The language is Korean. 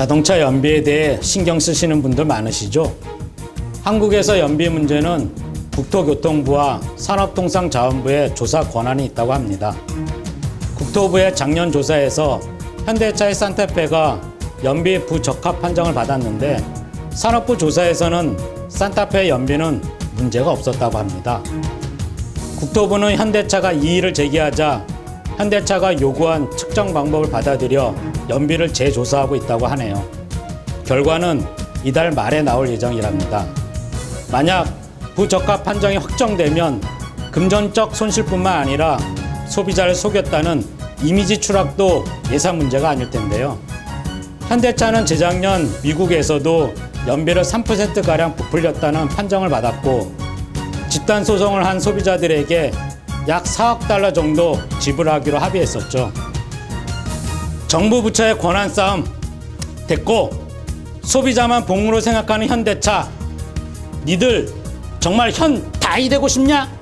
자동차 연비에 대해 신경 쓰시는 분들 많으시죠? 한국에서 연비 문제는 국토교통부와 산업통상자원부의 조사 권한이 있다고 합니다. 국토부의 작년 조사에서 현대차의 산타페가 연비 부적합 판정을 받았는데 산업부 조사에서는 산타페 연비는 문제가 없었다고 합니다. 국토부는 현대차가 이의를 제기하자 현대차가 요구한 측정 방법을 받아들여 연비를 재조사하고 있다고 하네요. 결과는 이달 말에 나올 예정이랍니다. 만약 부적합 판정이 확정되면 금전적 손실뿐만 아니라 소비자를 속였다는 이미지 추락도 예산 문제가 아닐 텐데요. 현대차는 재작년 미국에서도 연비를 3%가량 부풀렸다는 판정을 받았고 집단 소송을 한 소비자들에게 약 4억 달러 정도 지불하기로 합의했었죠. 정부 부처의 권한 싸움 됐고 소비자만 봉으로 생각하는 현대차 니들 정말 현 다이 되고 싶냐?